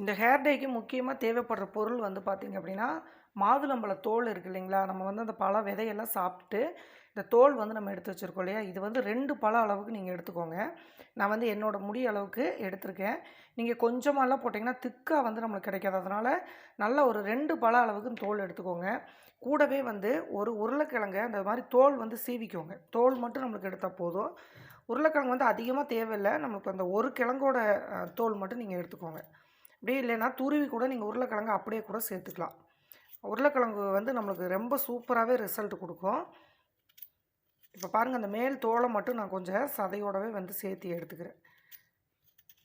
இந்த ஹேர் டேக்கு முக்கியமாக தேவைப்படுற பொருள் வந்து பார்த்திங்க அப்படின்னா மாதுளம்பழ தோல் இருக்குது இல்லைங்களா? நம்ம வந்து அந்த பழ விதையெல்லாம் சாப்பிட்டு இந்த தோல் வந்து நம்ம எடுத்து வச்சுருக்கோம் இல்லையா? இது வந்து ரெண்டு பழ அளவுக்கு நீங்கள் எடுத்துக்கோங்க. நான் வந்து என்னோடய முடி அளவுக்கு எடுத்திருக்கேன். நீங்கள் கொஞ்சமாலாம் போட்டிங்கன்னா திக்காக வந்து நம்மளுக்கு கிடைக்காது. அதனால் நல்ல ஒரு ரெண்டு பழ அளவுக்கு தோல் எடுத்துக்கோங்க. கூடவே வந்து ஒரு உருளைக்கிழங்க அந்த மாதிரி தோல் வந்து சீவிக்கோங்க. தோல் மட்டும் நம்மளுக்கு எடுத்தால் போதும். உருளைக்கிழங்கு வந்து அதிகமாக தேவையில்லை. நம்மளுக்கு அந்த ஒரு கிழங்கோட தோல் மட்டும் நீங்கள் எடுத்துக்கோங்க. அப்படியே இல்லைன்னா துருவி கூட நீங்கள் உருளைக்கிழங்கு அப்படியே கூட சேர்த்துக்கலாம். உருளைக்கிழங்கு வந்து நம்மளுக்கு ரொம்ப சூப்பராகவே ரிசல்ட் கொடுக்கும். இப்போ பாருங்கள் அந்த மேல் தோலை மட்டும் நான் கொஞ்சம் சதையோடவே வந்து சேர்த்து எடுத்துக்கிறேன்.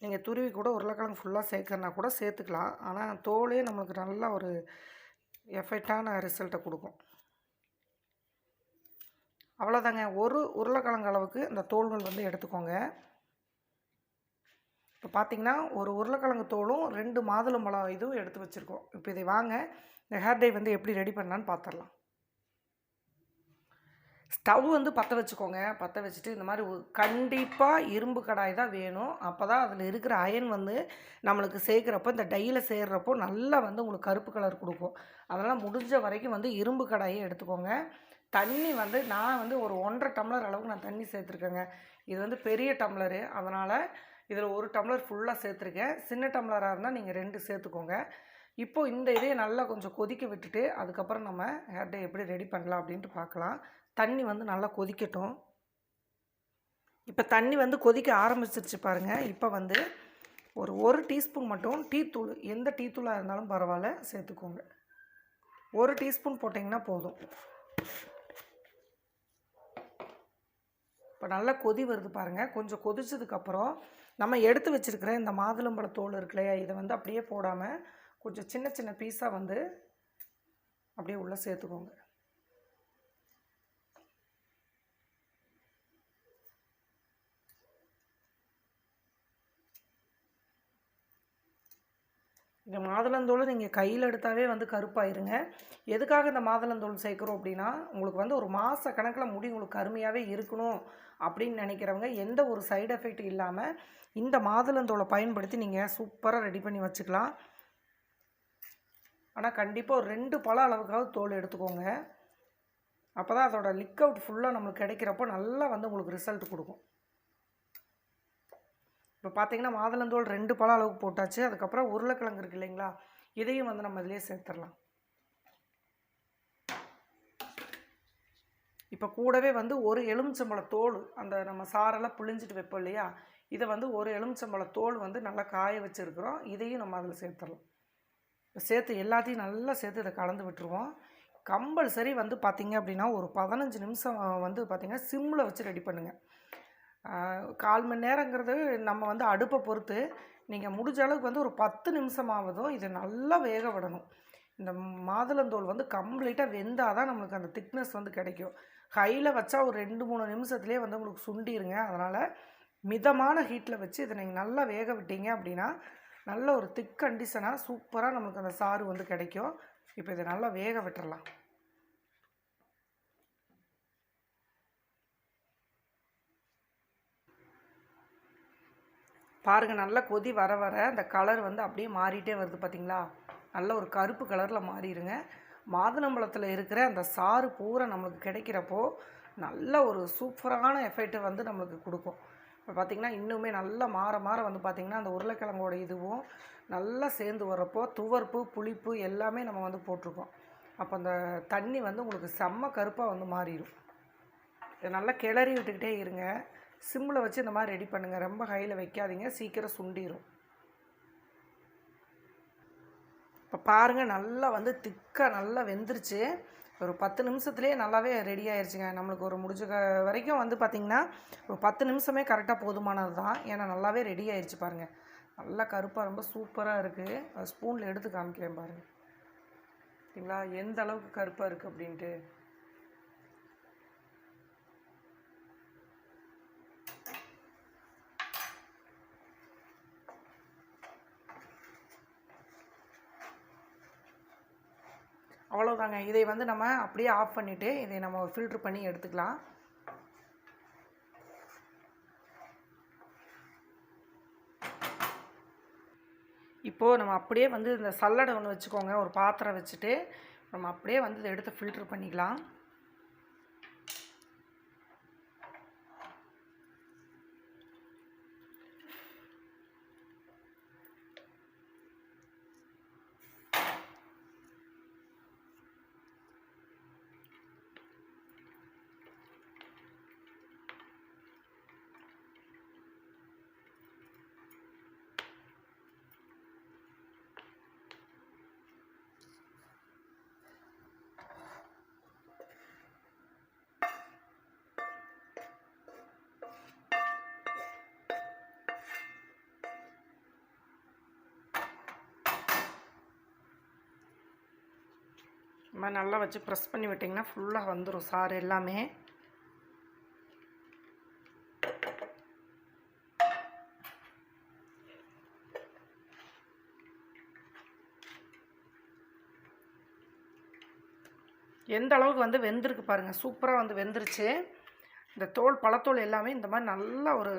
நீங்கள் துருவி கூட உருளைக்கிழங்கு ஃபுல்லாக சேர்க்கறனா கூட சேர்த்துக்கலாம். ஆனால் தோலே நம்மளுக்கு நல்ல ஒரு எஃபெக்டான ரிசல்ட்டை கொடுக்கும். அவ்வளோதாங்க ஒரு உருளைக்கிழங்கு அளவுக்கு இந்த தோல்கள் வந்து எடுத்துக்கோங்க. இப்போ பார்த்திங்கன்னா ஒரு உருளைக்கிழங்கு தோலும் ரெண்டு மாதுளம்பழம் இதுவும் எடுத்து வச்சுருக்கோம். இப்போ இதை வாங்க இந்த ஹேர் டை வந்து எப்படி ரெடி பண்ணலான்னு பார்த்துடலாம் ஸ்டவ் வந்து பற்ற வச்சுக்கோங்க. பற்ற வச்சுட்டு இந்த மாதிரி கண்டிப்பாக இரும்பு கடாய் தான் வேணும். அப்போ தான் அதில் இருக்கிற அயன் வந்து நம்மளுக்கு சேர்க்குறப்போ இந்த டையில் சேர்கிறப்போ நல்லா வந்து உங்களுக்கு கருப்பு கலர் கொடுக்கும். அதனால் முடிஞ்ச வரைக்கும் வந்து இரும்பு கடாயை எடுத்துக்கோங்க. தண்ணி வந்து நான் வந்து ஒரு ஒன்றரை டம்ளர் அளவுக்கு நான் தண்ணி சேர்த்துருக்கேங்க. இது வந்து பெரிய டம்ளரு. அதனால் இதில் ஒரு டம்ளர் ஃபுல்லாக சேர்த்துருக்கேன். சின்ன டம்ளராக இருந்தால் நீங்கள் ரெண்டு சேர்த்துக்கோங்க. இப்போது இந்த இதையை நல்லா கொஞ்சம் கொதிக்க விட்டுட்டு அதுக்கப்புறம் நம்ம ஹேர்டே எப்படி ரெடி பண்ணலாம் அப்படின்ட்டு பார்க்கலாம். தண்ணி வந்து நல்லா கொதிக்கட்டும். இப்போ தண்ணி வந்து கொதிக்க ஆரம்பிச்சிருச்சு பாருங்கள் இப்போ வந்து ஒரு ஒரு டீஸ்பூன் மட்டும் டீ தூள் எந்த டீ தூளாக இருந்தாலும் பரவாயில்ல சேர்த்துக்கோங்க. ஒரு டீஸ்பூன் போட்டிங்கன்னா போதும். இப்போ நல்லா கொதி வருது பாருங்கள் கொஞ்சம் கொதிச்சதுக்கப்புறம் நம்ம எடுத்து வச்சுருக்கிற இந்த மாதுளம்பழ தோல் இருக்கு இல்லையா இதை வந்து அப்படியே போடாமல் கொஞ்சம் சின்ன சின்ன பீஸாக வந்து அப்படியே உள்ளே சேர்த்துக்கோங்க. இந்த மாதுளந்தோல் நீங்கள் கையில் எடுத்தாவே வந்து கருப்பாயிருங்க. எதுக்காக இந்த மாதுளந்தோல் சேர்க்குறோம் அப்படின்னா உங்களுக்கு வந்து ஒரு மாத கணக்கில் முடி உங்களுக்கு கருமையாகவே இருக்கணும். அப்படின்னு நினைக்கிறவங்க எந்த ஒரு சைடு எஃபெக்ட் இல்லாமல் இந்த மாதுளந்தோலை பயன்படுத்தி நீங்கள் சூப்பராக ரெடி பண்ணி வச்சுக்கலாம். ஆனால் கண்டிப்பாக ஒரு ரெண்டு பழ அளவுக்காவது தோல் எடுத்துக்கோங்க. அப்போ தான் அதோட லிக் அவுட் ஃபுல்லாக நம்மளுக்கு கிடைக்கிறப்போ நல்லா வந்து உங்களுக்கு ரிசல்ட் கொடுக்கும். இப்போ பார்த்தீங்கன்னா மாதுளந்தோல் ரெண்டு பழ அளவுக்கு போட்டாச்சு. அதுக்கப்புறம் உருளைக்கிழங்கு இருக்குது இல்லைங்களா? இதையும் வந்து நம்ம இதிலே சேர்த்துடலாம். இப்போ கூடவே வந்து ஒரு எலுமிச்சம்பழ தோல் அந்த நம்ம சாரெல்லாம் புழிஞ்சிட்டு வைப்போம் இல்லையா? இதை வந்து ஒரு எலுமிச்சம்பழ தோல் வந்து நல்லா காய வச்சுருக்குறோம். இதையும் நம்ம அதில் சேர்த்துடலாம் சேர்த்து எல்லாத்தையும் நல்லா சேர்த்து இதை கலந்து விட்டுருவோம். கம்பல்சரி வந்து பார்த்திங்க அப்படின்னா ஒரு பதினஞ்சு நிமிஷம் வந்து பார்த்திங்கன்னா சிம்மில் வச்சு ரெடி பண்ணுங்கள் கால் மணி நேரங்கிறது நம்ம வந்து அடுப்பை பொறுத்து நீங்கள் முடிஞ்ச அளவுக்கு வந்து ஒரு பத்து நிமிஷமாவதும் இதை நல்லா வேக விடணும். இந்த மாதுளந்தோல் வந்து கம்ப்ளீட்டாக வெந்தால் தான் நம்மளுக்கு அந்த திக்னஸ் வந்து கிடைக்கும். ஹையில் வச்சா ஒரு ரெண்டு மூணு நிமிஷத்துலேயே வந்து உங்களுக்கு சுண்டிருங்க. அதனால் மிதமான ஹீட்டில் வச்சு இதை நீங்கள் நல்லா வேக விட்டீங்க அப்படின்னா நல்ல ஒரு திக் கண்டிஷனாக சூப்பராக நம்மளுக்கு அந்த சாறு வந்து கிடைக்கும். இப்போ இதை நல்லா வேக விட்டுறலாம். பாருங்கள் நல்லா கொதி வர வர அந்த கலர் வந்து அப்படியே மாறிட்டே வருது பார்த்தீங்களா நல்ல ஒரு கருப்பு கலரில் மாறிடுங்க. மாதுளம்பழத்தில் இருக்கிற அந்த சாறு பூரா நம்மளுக்கு கிடைக்கிறப்போ நல்ல ஒரு சூப்பரான எஃபெக்ட் வந்து நம்மளுக்கு கொடுக்கும். இப்போ பார்த்திங்கன்னா இன்னுமே நல்லா மாற மாற வந்து பார்த்திங்கன்னா அந்த உருளைக்கிழங்கோட இதுவும் நல்லா சேர்ந்து வர்றப்போ துவர்ப்பு புளிப்பு எல்லாமே நம்ம வந்து போட்டிருக்கோம். அப்போ அந்த தண்ணி வந்து உங்களுக்கு செம்ம கருப்பாக வந்து மாறிடும். இதை நல்லா கிளறி விட்டுக்கிட்டே இருங்க. சிம்மில் வச்சு இந்த மாதிரி ரெடி பண்ணுங்கள் ரொம்ப ஹையில் வைக்காதீங்க. சீக்கிரம் சுண்டிடும் இப்போ பாருங்கள் நல்லா வந்து திக்காக நல்லா வெந்துருச்சு. ஒரு பத்து நிமிஷத்துலேயே நல்லாவே ரெடி ஆயிடுச்சுங்க நம்மளுக்கு ஒரு முடிஞ்ச வரைக்கும் வந்து பார்த்திங்கன்னா ஒரு பத்து நிமிஷமே கரெக்டாக போதுமானது தான் ஏன்னா நல்லாவே ரெடி ஆயிடுச்சு பாருங்கள் நல்லா கருப்பாக ரொம்ப சூப்பராக இருக்குது ஸ்பூனில் எடுத்து காமிக்கிறேன் பாருங்கள் சரிங்களா? எந்த அளவுக்கு கருப்பாக இருக்குது அப்படின்ட்டு. அவ்வளோதாங்க இதை வந்து நம்ம அப்படியே ஆஃப் பண்ணிவிட்டு இதை நம்ம ஃபில்ட்ரு பண்ணி எடுத்துக்கலாம். இப்போது நம்ம அப்படியே வந்து இந்த சல்லடை ஒன்று வச்சுக்கோங்க. ஒரு பாத்திரம் வச்சுட்டு நம்ம அப்படியே வந்து இதை எடுத்து ஃபில்ட்ரு பண்ணிக்கலாம். இந்த மாதிரி நல்லா வச்சு ப்ரெஸ் பண்ணி விட்டிங்கன்னா ஃபுல்லாக வந்துடும் சாறு எல்லாமே. எந்த அளவுக்கு வந்து வெந்திருக்கு பாருங்கள் சூப்பராக வந்து வெந்துருச்சு. இந்த தோல் பழத்தோல் எல்லாமே இந்த மாதிரி நல்ல ஒரு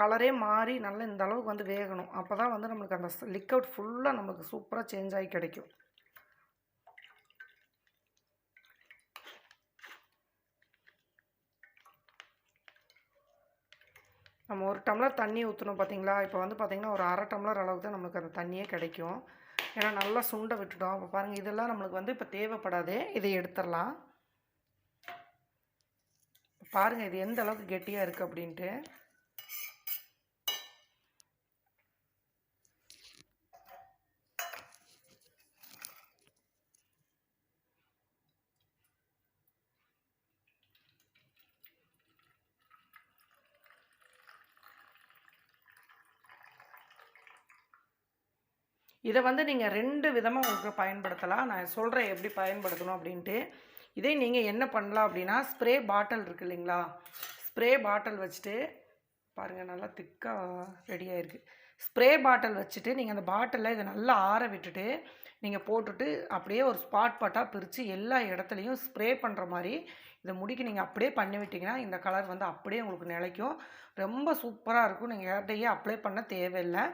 கலரே மாறி நல்லா இந்த அளவுக்கு வந்து வேகணும். அப்போ தான் வந்து நம்மளுக்கு அந்த லிக்விட் ஃபுல்லாக நமக்கு சூப்பராக சேஞ்ச் ஆகி கிடைக்கும். நம்ம ஒரு டம்ளர் தண்ணி ஊற்றணும் பார்த்தீங்களா? இப்போ வந்து பார்த்திங்கன்னா ஒரு அரை டம்ளர் அளவுக்கு தான் நம்மளுக்கு அந்த தண்ணியே கிடைக்கும். ஏன்னா நல்லா சுண்டை விட்டுட்டோம். அப்போ பாருங்கள் இதெல்லாம் நம்மளுக்கு வந்து இப்போ தேவைப்படாது இதை எடுத்துடலாம். பாருங்கள் இது எந்த அளவுக்கு கெட்டியாக இருக்குது அப்படின்ட்டு. இதை வந்து நீங்கள் ரெண்டு விதமாக உங்களுக்கு பயன்படுத்தலாம். நான் சொல்கிறேன் எப்படி பயன்படுத்தணும் அப்படின்ட்டு. இதே நீங்கள் என்ன பண்ணலாம் அப்படின்னா ஸ்ப்ரே பாட்டில் இருக்குது இல்லைங்களா? ஸ்ப்ரே பாட்டில் வச்சுட்டு பாருங்கள் நல்லா திக்காக ரெடி ஸ்ப்ரே பாட்டில் வச்சுட்டு நீங்கள் அந்த பாட்டிலில் இதை நல்லா ஆற விட்டுட்டு நீங்கள் போட்டுட்டு அப்படியே ஒரு ஸ்பாட் பாட்டாக பிரித்து எல்லா இடத்துலையும் ஸ்ப்ரே பண்ணுற மாதிரி இதை முடிக்கு நீங்கள் அப்படியே பண்ணி விட்டிங்கன்னா இந்த கலர் வந்து அப்படியே உங்களுக்கு நிலைக்கும். ரொம்ப சூப்பராக இருக்கும். நீங்கள் ஹேர்டையே அப்ளை பண்ண தேவையில்லை.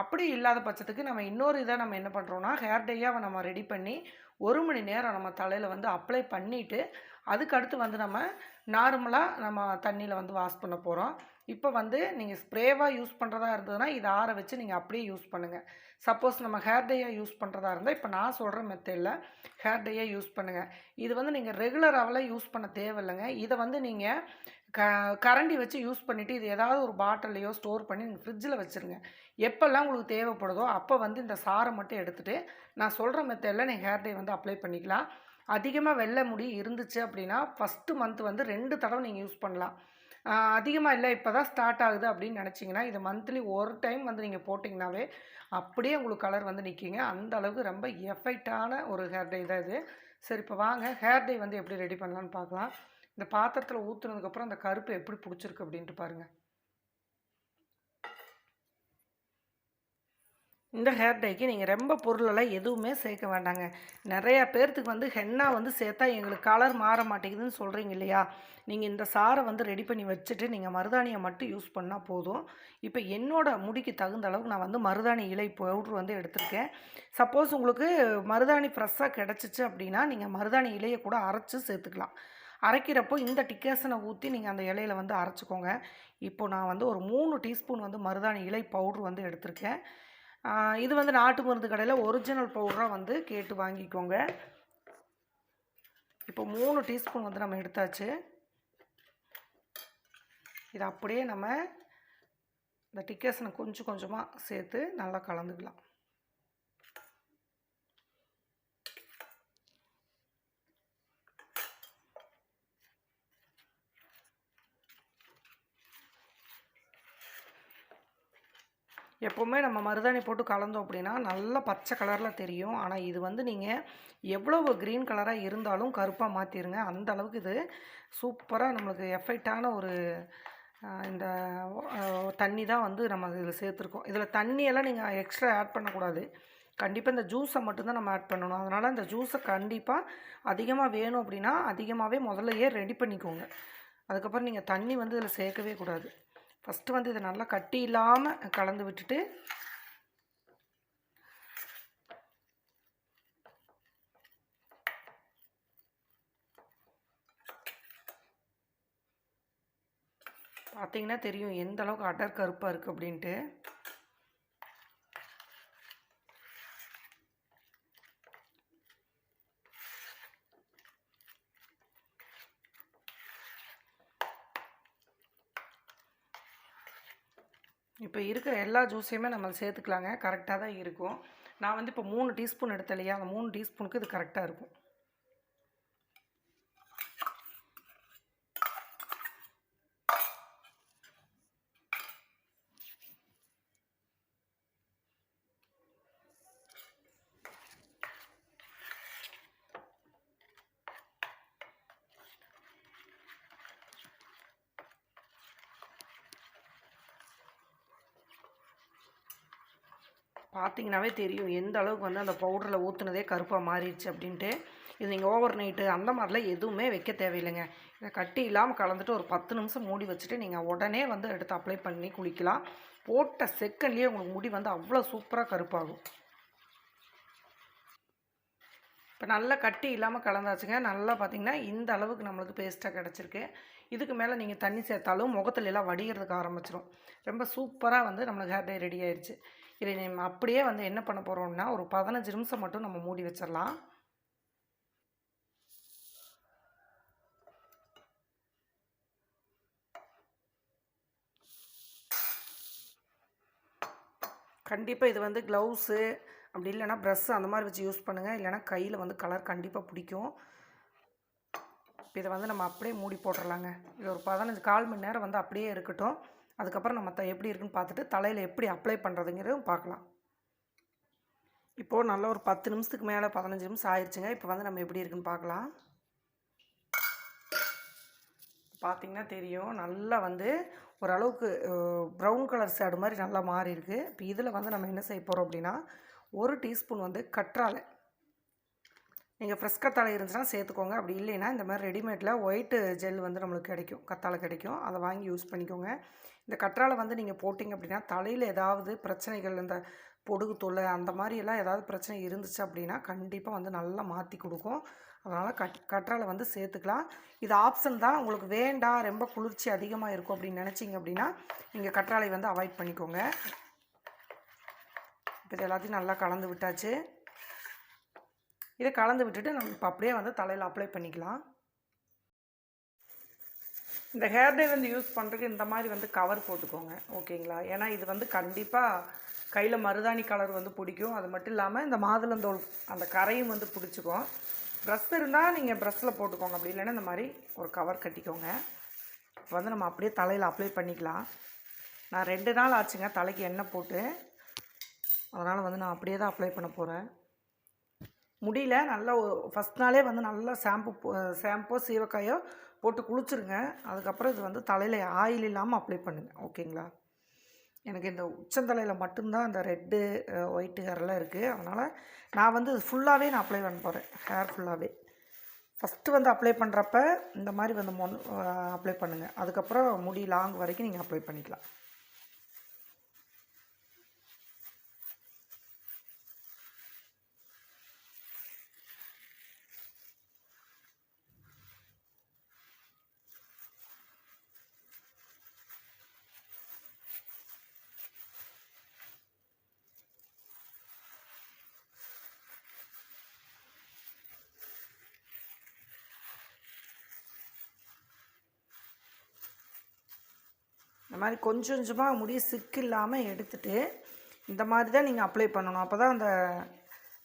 அப்படி இல்லாத பட்சத்துக்கு நம்ம இன்னொரு இதை நம்ம என்ன பண்ணுறோன்னா ஹேர் டையாக நம்ம ரெடி பண்ணி ஒரு மணி நேரம் நம்ம தலையில் வந்து அப்ளை பண்ணிவிட்டு அதுக்கடுத்து வந்து நம்ம நார்மலாக நம்ம தண்ணியில் வந்து வாஷ் பண்ண போகிறோம் இப்போ வந்து நீங்கள் ஸ்ப்ரேவாக யூஸ் பண்ணுறதா இருந்ததுன்னா இதை ஆற வச்சு நீங்கள் அப்படியே யூஸ் பண்ணுங்கள் சப்போஸ் நம்ம ஹேர் டையாக யூஸ் பண்ணுறதா இருந்தால் இப்போ நான் சொல்கிற மெத்தடில் ஹேர் டையாக யூஸ் பண்ணுங்கள் இது வந்து நீங்கள் ரெகுலராகலாம் யூஸ் பண்ண தேவையில்லைங்க. இதை வந்து நீங்கள் க கரண்டி வச்சு யூஸ் பண்ணிவிட்டு இது ஏதாவது ஒரு பாட்டிலையோ ஸ்டோர் பண்ணி நீங்கள் ஃப்ரிட்ஜில் வச்சுருங்க. எப்போல்லாம் உங்களுக்கு தேவைப்படுதோ அப்போ வந்து இந்த சாரை மட்டும் எடுத்துகிட்டு நான் சொல்கிற மெத்தடில் நீங்கள் ஹேர் டை வந்து அப்ளை பண்ணிக்கலாம். அதிகமாக வெள்ளை முடி இருந்துச்சு அப்படின்னா ஃபஸ்ட்டு மந்த் வந்து ரெண்டு தடவை நீங்கள் யூஸ் பண்ணலாம். அதிகமாக இல்லை இப்போ தான் ஸ்டார்ட் ஆகுது அப்படின்னு நினச்சிங்கன்னா இது மந்த்லி ஒரு டைம் வந்து நீங்கள் போட்டிங்கனாவே அப்படியே உங்களுக்கு கலர் வந்து நிற்கிங்க அந்த அளவுக்கு ரொம்ப எஃபெக்டான ஒரு ஹேர் டே தான் இது. சரி இப்போ வாங்க ஹேர் டை வந்து எப்படி ரெடி பண்ணலான்னு பார்க்கலாம். இந்த பாத்திரத்தில் ஊற்றுனதுக்கப்புறம் அந்த கருப்பு எப்படி பிடிச்சிருக்கு அப்படின்ட்டு பாருங்கள் இந்த ஹேர் டைக்கு நீங்கள் ரொம்ப பொருளெல்லாம் எதுவுமே சேர்க்க வேண்டாங்க. நிறையா பேர்த்துக்கு வந்து ஹென்னா வந்து சேர்த்தா எங்களுக்கு கலர் மாற மாட்டேங்குதுன்னு சொல்கிறீங்க இல்லையா? நீங்கள் இந்த சாரை வந்து ரெடி பண்ணி வச்சுட்டு நீங்கள் மருதாணியை மட்டும் யூஸ் பண்ணால் போதும். இப்போ என்னோடய முடிக்கு தகுந்த அளவுக்கு நான் வந்து மருதாணி இலை பவுட்ரு வந்து எடுத்திருக்கேன். சப்போஸ் உங்களுக்கு மருதாணி ஃப்ரெஷ்ஷாக கிடச்சிச்சு அப்படின்னா நீங்கள் மருதாணி இலையை கூட அரைச்சி சேர்த்துக்கலாம். அரைக்கிறப்போ இந்த டிக்கேசனை ஊற்றி நீங்கள் அந்த இலையில வந்து அரைச்சிக்கோங்க. இப்போ நான் வந்து ஒரு மூணு டீஸ்பூன் வந்து மருதாணி இலை பவுட்ரு வந்து எடுத்திருக்கேன். இது வந்து நாட்டு மருந்து கடையில் ஒரிஜினல் பவுடராக வந்து கேட்டு வாங்கிக்கோங்க. இப்போ மூணு டீஸ்பூன் வந்து நம்ம எடுத்தாச்சு. இது அப்படியே நம்ம இந்த டிக்கேசனை கொஞ்சம் கொஞ்சமாக சேர்த்து நல்லா கலந்துக்கலாம். எப்போவுமே நம்ம மருதாணி போட்டு கலந்தோம் அப்படின்னா நல்லா பச்சை கலரில் தெரியும். ஆனால் இது வந்து நீங்கள் எவ்வளவு க்ரீன் கலராக இருந்தாலும் கருப்பாக மாற்றிடுங்க அந்த அளவுக்கு இது சூப்பராக நம்மளுக்கு எஃபெக்டான ஒரு இந்த தண்ணி தான் வந்து நம்ம இதில் சேர்த்துருக்கோம். இதில் தண்ணியெல்லாம் நீங்கள் எக்ஸ்ட்ரா ஆட் பண்ணக்கூடாது. கண்டிப்பாக இந்த ஜூஸை மட்டும்தான் நம்ம ஆட் பண்ணணும். அதனால் இந்த ஜூஸை கண்டிப்பாக அதிகமாக வேணும் அப்படின்னா அதிகமாகவே முதல்லையே ரெடி பண்ணிக்கோங்க. அதுக்கப்புறம் நீங்கள் தண்ணி வந்து இதில் சேர்க்கவே கூடாது. ஃபஸ்ட்டு வந்து இதை நல்லா கட்டி இல்லாமல் கலந்து விட்டுட்டு பார்த்தீங்கன்னா தெரியும் எந்த அளவுக்கு அடர் கருப்பாக இருக்குது அப்படின்ட்டு. இருக்கிற எல்லா ஜூஸையுமே நம்ம சேர்த்துக்கலாங்க. கரெக்டாக தான் இருக்கும். நான் வந்து இப்போ மூணு டீஸ்பூன் எடுத்தேன் இல்லையா? அந்த மூணு டீஸ்பூனுக்கு இது கரெக்டாக இருக்கும். பார்த்தீங்கன்னாவே தெரியும் எந்த அளவுக்கு வந்து அந்த பவுடரில் ஊற்றுனதே கருப்பாக மாறிடுச்சு அப்படின்ட்டு. இது நீங்கள் ஓவர் நைட்டு அந்த மாதிரிலாம் எதுவுமே வைக்க தேவையில்லைங்க. இதை கட்டி இல்லாமல் கலந்துட்டு ஒரு பத்து நிமிஷம் மூடி வச்சுட்டு நீங்கள் உடனே வந்து எடுத்து அப்ளை பண்ணி குளிக்கலாம். போட்ட செகண்ட்லேயே உங்களுக்கு முடி வந்து அவ்வளோ சூப்பராக கருப்பாகும். இப்போ நல்லா கட்டி இல்லாமல் கலந்தாச்சுங்க. நல்லா பார்த்தீங்கன்னா இந்த அளவுக்கு நம்மளுக்கு பேஸ்ட்டாக கிடச்சிருக்கு. இதுக்கு மேலே நீங்கள் தண்ணி சேர்த்தாலும் முகத்துல எல்லாம் வடிகிறதுக்கு ஆரம்பிச்சிடும் ரொம்ப சூப்பராக வந்து நம்மளுக்கு ஹேர் டே ரெடி ஆயிடுச்சு இதை நம்ம அப்படியே வந்து என்ன பண்ண போகிறோம்னா ஒரு பதினஞ்சு நிமிஷம் மட்டும் நம்ம மூடி வச்சிடலாம். கண்டிப்பாக இது வந்து க்ளவுஸு அப்படி இல்லைன்னா ப்ரெஸ்ஸு அந்த மாதிரி வச்சு யூஸ் பண்ணுங்கள் இல்லைன்னா கையில் வந்து கலர் கண்டிப்பாக பிடிக்கும். இப்போ இதை வந்து நம்ம அப்படியே மூடி போட்டுடலாங்க இது ஒரு பதினஞ்சு கால் மணி நேரம் வந்து அப்படியே இருக்கட்டும். அதுக்கப்புறம் நம்ம த எப்படி இருக்குன்னு பார்த்துட்டு தலையில் எப்படி அப்ளை பண்ணுறதுங்கிறதும் பார்க்கலாம். இப்போது நல்லா ஒரு பத்து நிமிஷத்துக்கு மேலே பதினஞ்சு நிமிஷம் ஆயிடுச்சுங்க இப்போ வந்து நம்ம எப்படி இருக்குன்னு பார்க்கலாம். பார்த்திங்கன்னா தெரியும். நல்லா வந்து ஓரளவுக்கு ப்ரௌன் கலர் ஷேடு மாதிரி நல்லா மாறி இருக்குது இப்போ இதில் வந்து நம்ம என்ன செய்ய போகிறோம் அப்படின்னா ஒரு டீஸ்பூன் வந்து கற்றாழை. நீங்கள் ஃப்ரெஷ் கத்தாழை இருந்துச்சுன்னா சேர்த்துக்கோங்க. அப்படி இல்லைன்னா இந்த மாதிரி ரெடிமேடில் ஒயிட்டு ஜெல் வந்து நம்மளுக்கு கிடைக்கும். கத்தாழை கிடைக்கும். அதை வாங்கி யூஸ் பண்ணிக்கோங்க. இந்த கற்றாழை வந்து நீங்கள் போட்டிங்க அப்படின்னா தலையில் ஏதாவது பிரச்சனைகள் இந்த பொடுகு தொல்லை அந்த மாதிரியெல்லாம் ஏதாவது பிரச்சனை இருந்துச்சு அப்படின்னா கண்டிப்பாக வந்து நல்லா மாற்றி கொடுக்கும். அதனால் கட் கற்றாழை வந்து சேர்த்துக்கலாம். இது ஆப்ஷன் தான். உங்களுக்கு வேண்டாம் ரொம்ப குளிர்ச்சி அதிகமாக இருக்கும் அப்படின்னு நினச்சிங்க அப்படின்னா நீங்கள் கற்றாழை வந்து அவாய்ட் பண்ணிக்கோங்க. இப்போ இது எல்லாத்தையும் நல்லா கலந்து விட்டாச்சு. இதை கலந்து விட்டுட்டு நம்ம இப்போ அப்படியே வந்து தலையில் அப்ளை பண்ணிக்கலாம். இந்த ஹேர் டை வந்து யூஸ் பண்ணுறதுக்கு இந்த மாதிரி வந்து கவர் போட்டுக்கோங்க. ஓகேங்களா? ஏன்னா இது வந்து கண்டிப்பாக கையில் மருதாணி கலர் வந்து பிடிக்கும். அது மட்டும் இல்லாமல் இந்த மாதுளந்தோல் அந்த கரையும் வந்து பிடிச்சிக்கும். ப்ரெஷ் இருந்தால் நீங்கள் ப்ரெஷ்ஷில் போட்டுக்கோங்க. அப்படி இல்லைன்னா இந்த மாதிரி ஒரு கவர் கட்டிக்கோங்க. இப்போ வந்து நம்ம அப்படியே தலையில் அப்ளை பண்ணிக்கலாம். நான் ரெண்டு நாள் ஆச்சுங்க. தலைக்கு எண்ணெய் போட்டு. அதனால் வந்து நான் அப்படியே தான் அப்ளை பண்ண போகிறேன் முடியல. நல்லா ஃபஸ்ட் நாளே வந்து நல்லா ஷாம்பு ஷாம்போ சீவக்காயோ போட்டு குளிச்சுருங்க. அதுக்கப்புறம் இது வந்து தலையில் ஆயில் இல்லாமல் அப்ளை பண்ணுங்கள் ஓகேங்களா? எனக்கு இந்த உச்சந்தலையில் மட்டும்தான் இந்த ரெட்டு ஒயிட்டு ஹேர்லாம் இருக்குது அதனால் நான் வந்து ஃபுல்லாகவே நான் அப்ளை பண்ண போகிறேன் ஹேர் ஃபுல்லாகவே ஃபஸ்ட்டு வந்து அப்ளை பண்ணுறப்ப இந்த மாதிரி வந்து மொன் அப்ளை பண்ணுங்கள் அதுக்கப்புறம் முடி லாங் வரைக்கும் நீங்கள் அப்ளை பண்ணிக்கலாம். மாதிரி கொஞ்சம் கொஞ்சமாக முடி சிக்கு இல்லாமல் எடுத்துகிட்டு இந்த மாதிரி தான் நீங்கள் அப்ளை பண்ணணும். அப்போ தான் அந்த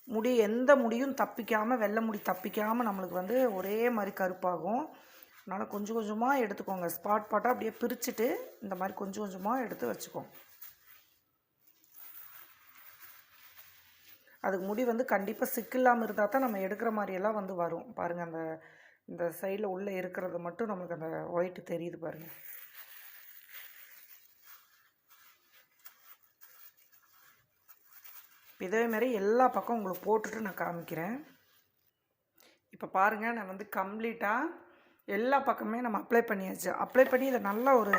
முடி எந்த முடியும் தப்பிக்காமல் வெள்ளை முடி தப்பிக்காமல் நம்மளுக்கு வந்து ஒரே மாதிரி கருப்பாகும். அதனால் கொஞ்சம் கொஞ்சமாக எடுத்துக்கோங்க ஸ்பாட் பாட்டாக அப்படியே பிரிச்சுட்டு இந்த மாதிரி கொஞ்சம் கொஞ்சமாக எடுத்து வச்சுக்கோங்க. அதுக்கு முடி வந்து கண்டிப்பாக சிக்கு இல்லாமல் இருந்தால் தான் நம்ம எடுக்கிற மாதிரியெல்லாம் வந்து வரும். பாருங்கள் அந்த இந்த சைடில் உள்ளே இருக்கிறது மட்டும் நம்மளுக்கு அந்த ஒயிட்டு தெரியுது பாருங்கள் இதே மாதிரி எல்லா பக்கம் உங்களுக்கு போட்டுட்டு நான் காமிக்கிறேன். இப்போ பாருங்கள் நான் வந்து கம்ப்ளீட்டாக எல்லா பக்கமே நம்ம அப்ளை பண்ணியாச்சு. அப்ளை பண்ணி இதை நல்லா ஒரு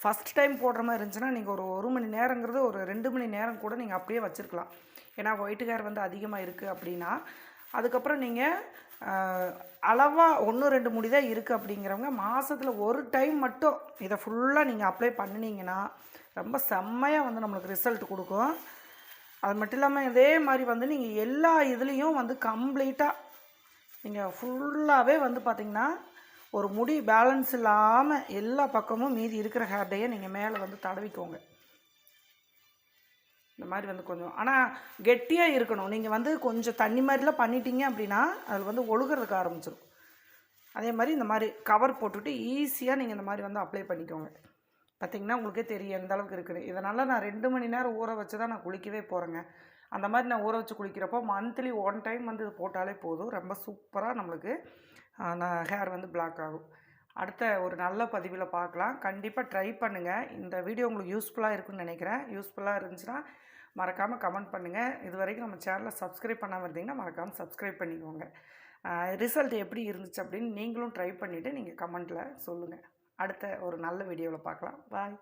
ஃபஸ்ட் டைம் போடுற மாதிரி இருந்துச்சுன்னா நீங்கள் ஒரு ஒரு மணி நேரங்கிறது ஒரு ரெண்டு மணி நேரம் கூட நீங்கள் அப்படியே வச்சுருக்கலாம். ஏன்னா ஒயிட் ஹேர் வந்து அதிகமாக இருக்குது அப்படின்னா அதுக்கப்புறம் நீங்கள் அளவாக ஒன்று ரெண்டு முடி தான் இருக்குது அப்படிங்கிறவங்க மாதத்தில் ஒரு டைம் மட்டும் இதை ஃபுல்லாக நீங்கள் அப்ளை பண்ணினீங்கன்னா ரொம்ப செம்மையாக வந்து நம்மளுக்கு ரிசல்ட் கொடுக்கும். அது மட்டும் இல்லாமல் இதே மாதிரி வந்து நீங்கள் எல்லா இதுலேயும் வந்து கம்ப்ளீட்டாக நீங்கள் ஃபுல்லாகவே வந்து பார்த்திங்கன்னா ஒரு முடி பேலன்ஸ் இல்லாமல் எல்லா பக்கமும் மீதி இருக்கிற ஹேர் நீங்கள் மேலே வந்து தடவிக்கோங்க. இந்த மாதிரி வந்து கொஞ்சம். ஆனால் கெட்டியாக இருக்கணும். நீங்கள் வந்து கொஞ்சம் தண்ணி மாதிரிலாம் பண்ணிட்டீங்க அப்படின்னா அதில் வந்து ஒழுகிறதுக்கு ஆரம்பிச்சிடும் அதே மாதிரி இந்த மாதிரி கவர் போட்டுவிட்டு ஈஸியாக நீங்கள் இந்த மாதிரி வந்து அப்ளை பண்ணிக்கோங்க. பார்த்தீங்கன்னா உங்களுக்கே தெரியும் எந்த அளவுக்கு இருக்குது இதனால் நான் ரெண்டு மணி நேரம் ஊற வச்சு தான் நான் குளிக்கவே போகிறேங்க அந்த மாதிரி நான் ஊற வச்சு குளிக்கிறப்போ மந்த்லி ஒன் டைம் வந்து இது போட்டாலே போதும். ரொம்ப சூப்பராக நம்மளுக்கு நான் ஹேர் வந்து பிளாக் ஆகும். அடுத்த ஒரு நல்ல பதிவில் பார்க்கலாம். கண்டிப்பாக ட்ரை பண்ணுங்கள் இந்த வீடியோ உங்களுக்கு யூஸ்ஃபுல்லாக இருக்குன்னு நினைக்கிறேன். யூஸ்ஃபுல்லாக இருந்துச்சுன்னா மறக்காமல் கமெண்ட் பண்ணுங்கள் இது வரைக்கும் நம்ம சேனலை சப்ஸ்கிரைப் பண்ணாமல் இருந்தீங்கன்னா மறக்காமல் சப்ஸ்கிரைப் பண்ணிக்கோங்க. ரிசல்ட் எப்படி இருந்துச்சு அப்படின்னு நீங்களும் ட்ரை பண்ணிவிட்டு நீங்கள் கமெண்ட்டில் சொல்லுங்கள் அடுத்த ஒரு நல்ல வீடியோவில் பார்க்கலாம். பாய்.